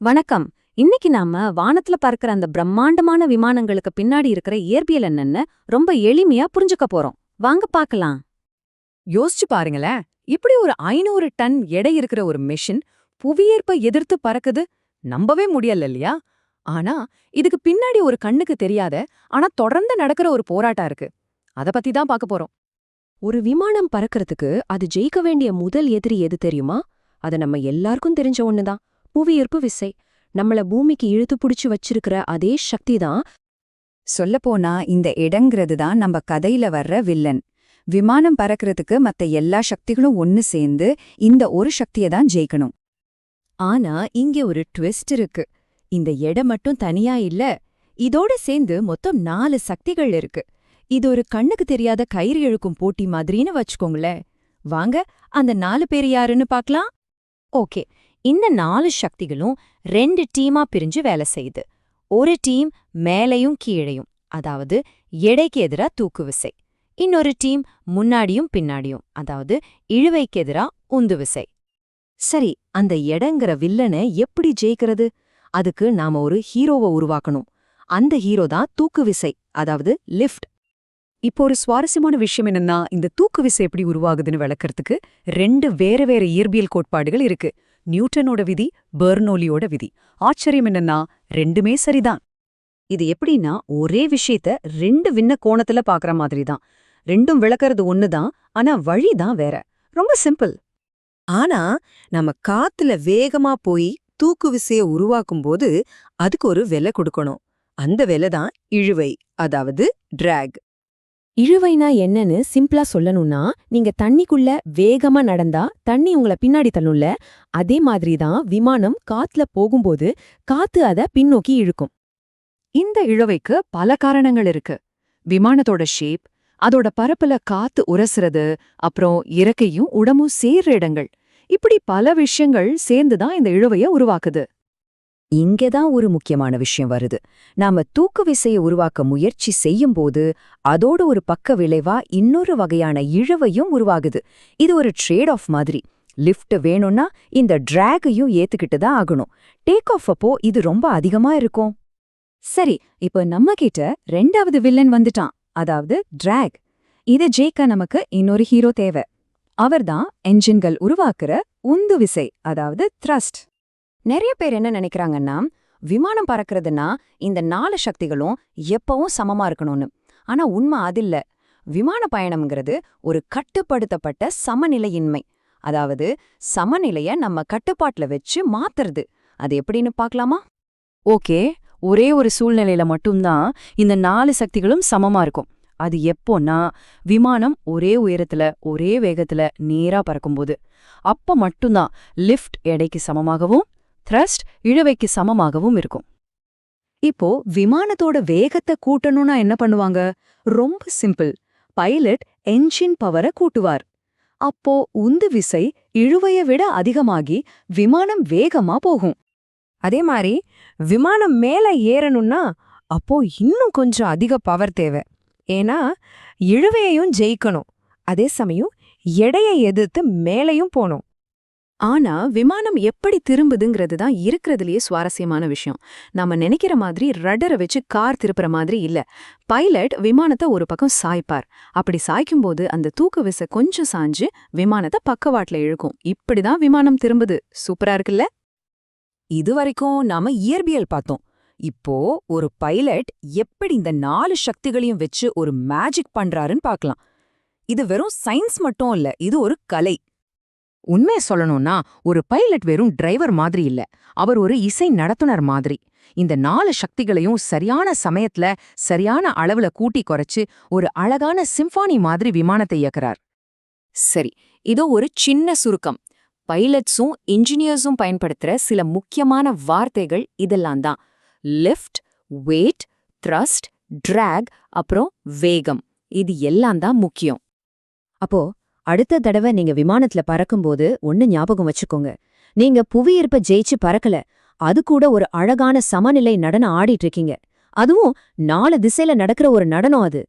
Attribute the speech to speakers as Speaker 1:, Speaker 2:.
Speaker 1: வணக்கம். இன்னைக்கு நாம வானத்துல பறக்கிற அந்த பிரம்மாண்டமான விமானங்களுக்கு பின்னாடி இருக்கிற இயற்பியல் என்னன்னு ரொம்ப எளிமையா புரிஞ்சுக்க போறோம். வாங்க பாக்கலாம்
Speaker 2: யோசிச்சு பாருங்களேன். இப்படி ஒரு ஐநூறு டன் எடை இருக்கிற ஒரு மெஷின் புவியீர்ப்பை எதிர்த்து பறக்குது நம்பவே முடியல இல்லையா? ஆனா இதுக்கு பின்னாடி ஒரு கண்ணுக்கு தெரியாத ஆனா தொடர்ந்து நடக்கிற ஒரு போராட்டம் இருக்கு. அத பத்தி தான் பார்க்க போறோம்.
Speaker 3: ஒரு விமானம் பறக்கறதுக்கு அது ஜெயிக்க வேண்டிய முதல் எதிரி எது தெரியுமா? அது நம்ம எல்லாருக்கும் தெரிஞ்ச ஒண்ணுதான். புவியீர்ப்பு விசை. நம்மள பூமிக்கு இழுத்து புடிச்சு வச்சிருக்கிற அதே சக்தி தான்
Speaker 4: சொல்லப்போனா இந்த இடங்கிறது தான் நம்ம கதையில வர்ற வில்லன். விமானம் பறக்கறதுக்கு மத்த எல்லா சக்திகளும் ஒன்னு சேர்ந்து இந்த ஒரு சக்தியை தான் ஜெயிக்கணும்.
Speaker 3: ஆனா இங்க ஒரு ட்விஸ்ட் இருக்கு. இந்த எடை மட்டும் தனியா இல்ல இதோட சேர்ந்து மொத்தம் நாலு சக்திகள் இருக்கு. இது ஒரு கண்ணுக்கு தெரியாத கயிறு இழுக்கும் போட்டி மாதிரின்னு வச்சுக்கோங்களேன். வாங்க அந்த நாலு பேர் யாருன்னு பார்க்கலாம்.
Speaker 1: ஓகே இந்த நாலு சக்திகளும் ரெண்டு டீமா பிரிஞ்சு வேலை செய்யுது. ஒரு டீம் மேலையும் கீழையும் அதாவது எடைக்கு எதிரா தூக்கு விசை. இன்னொரு டீம் முன்னாடியும் பின்னாடியும் அதாவது இழுவைக்கு எதிரா உந்து விசை.
Speaker 3: சரி அந்த எடங்கிற வில்லனை எப்படி ஜெயிக்கிறது? அதுக்கு நாம ஒரு ஹீரோவை உருவாக்கணும். அந்த ஹீரோ தான் தூக்கு விசை அதாவது லிஃப்ட்
Speaker 2: இப்போ ஒரு சுவாரஸ்யமான விஷயம் என்னன்னா இந்த தூக்கு விசை எப்படி உருவாகுதுன்னு விளக்கறதுக்கு ரெண்டு வேற வேற இயற்பியல் கோட்பாடுகள் இருக்கு. நியூட்டனோட விதி பெர்னோலியோட விதி. ஆச்சரியம் என்னன்னா ரெண்டுமே சரிதான்.
Speaker 5: இது எப்படின்னா ஒரே விஷயத்த ரெண்டு விண்ண கோணத்துல பாக்குற மாதிரி தான் ரெண்டும் விளக்கறது ஒண்ணுதான் ஆனா வழி தான் வேற. ரொம்ப சிம்பிள்.
Speaker 6: ஆனா நம்ம காத்துல வேகமா போய் தூக்கு விசைய உருவாக்கும்போது அதுக்கு ஒரு விலை கொடுக்கணும். அந்த விலை தான் இழுவை அதாவது டிராக்.
Speaker 3: இழுவைனா என்னன்னு சிம்பிளா சொல்லணும்னா நீங்க தண்ணிக்குள்ள வேகமா நடந்தா தண்ணி உங்கள பின்னாடி தள்ளும்ல அதே மாதிரி தான் விமானம் காத்துல போகும்போது காத்து அத பின்னோக்கி இழுக்கும்.
Speaker 2: இந்த இழவைக்கு பல காரணங்கள் இருக்கு. விமானத்தோட ஷேப் அதோட பரப்புல காத்து உரசுறது அப்புறம் இறக்கையும் உடம்பும் சேர்ற இடங்கள். இப்படி பல விஷயங்கள் சேர்ந்துதான் இந்த இழுவைய உருவாக்குது.
Speaker 4: இங்கதான் ஒரு முக்கியமான விஷயம் வருது. நாம தூக்கு விசையை உருவாக்க முயற்சி செய்யும் போது அதோட ஒரு பக்க விளைவா இன்னொரு வகையான இழவையும் உருவாகுது. இது ஒரு ட்ரேட் ஆஃப் மாதிரி. லிஃப்ட் வேணும்னா இந்த டிராகையும் ஏத்துக்கிட்டு தான் ஆகணும். டேக் ஆஃப் அப்போ இது ரொம்ப அதிகமா இருக்கும்.
Speaker 1: சரி இப்ப நம்ம கிட்ட ரெண்டாவது வில்லன் வந்துட்டான். அதாவது டிராக் இத ஜெயிக்க நமக்கு இன்னொரு ஹீரோ தேவை. அவர்தான் என்ஜின்கள் உருவாக்குற உந்து விசை அதாவது த்ரஸ்ட் நிறைய பேர் என்ன நினைக்கிறாங்கன்னா விமானம் பறக்கிறதுனா இந்த நாலு சக்திகளும் எப்பவும் சமமா இருக்கணும்னு. ஆனா உண்மை அதில்ல விமான பயணம்ங்கிறது ஒரு கட்டுப்படுத்தப்பட்ட சமநிலையின்மை. அதாவது சமநிலைய நம்ம கட்டுப்பாட்டுல வச்சு மாத்துறது. அது எப்படின்னு பார்க்கலாமா?
Speaker 2: ஓகே. ஒரே ஒரு சூழ்நிலையில மட்டும்தான் இந்த நாலு சக்திகளும் சமமா இருக்கும். அது எப்போன்னா விமானம் ஒரே உயரத்துல ஒரே வேகத்துல நேரா பறக்கும்போது. அப்ப மட்டும்தான் லிஃப்ட் எடைக்கு சமமாகவும் த்ரஸ்ட் இழுவைக்கு சமமாகவும் இருக்கும்.
Speaker 5: இப்போ விமானத்தோட வேகத்தை கூட்டணும்னா என்ன பண்ணுவாங்க? ரொம்ப சிம்பிள். பைலட் என்ஜின் பவரை கூட்டுவார். அப்போ உந்து விசை இழுவைய விட அதிகமாகி விமானம் வேகமா போகும்.
Speaker 6: அதே மாதிரி விமானம் மேல ஏறணும்னா அப்போ இன்னும் கொஞ்சம் அதிக பவர் தேவை. ஏன்னா இழுவையையும் ஜெயிக்கணும். அதே சமயம் எடையை எதிர்த்து மேலையும் போகணும்.
Speaker 2: ஆனா விமானம் எப்படி திரும்புதுங்கிறது தான் இருக்கிறதுலயே சுவாரஸ்யமான விஷயம். நாம நினைக்கிற மாதிரி ரடரை வச்சு கார் திருப்புற மாதிரி இல்ல. பைலட் விமானத்தை ஒரு பக்கம் சாய்ப்பார். அப்படி சாய்க்கும் போது அந்த தூக்கு விசை கொஞ்சம் சாஞ்சு விமானத்தை பக்கவாட்டில் இழுக்கும். இப்படிதான் விமானம் திரும்புது. சூப்பரா இருக்குல்ல?
Speaker 6: இது வரைக்கும் நாம இயற்பியல் பார்த்தோம். இப்போ ஒரு பைலட் எப்படி இந்த நாலு சக்திகளையும் வச்சு ஒரு மேஜிக் பண்றாருன்னு பார்க்கலாம். இது வெறும் சயின்ஸ் மட்டும் இல்ல இது ஒரு கலை.
Speaker 7: உண்மையை சொல்லணும்னா ஒரு பைலட் வெறும் டிரைவர் மாதிரி இல்ல. அவர் ஒரு இசை நடத்துனர் மாதிரி. இந்த நாலு சக்திகளையும் சரியான சமயத்துல சரியான அளவுல கூட்டி குறைச்சு ஒரு அழகான சிம்பானி மாதிரி விமானத்தை இயக்குறார்.
Speaker 1: சரி இதோ ஒரு சின்ன சுருக்கம். பைலட்ஸும் இன்ஜினியர்ஸும் பயன்படுத்துற சில முக்கியமான வார்த்தைகள் இதெல்லாம் தான். லிஃப்ட் வெயிட் த்ரஸ்ட் டிராக் அப்புறம் வேகம். இது எல்லாம் தான் முக்கியம்.
Speaker 3: அப்போ அடுத்த தடவை நீங்க விமானத்துல பறக்கும்போது ஒண்ணு ஞாபகம் வச்சுக்கோங்க. நீங்க புவியீர்ப்ப ஜெயிச்சு பறக்கல அது கூட ஒரு அழகான சமநிலை நடனம் ஆடிட்டு இருக்கீங்க. அதுவும் நாலு திசையில நடக்கிற ஒரு நடனம் அது.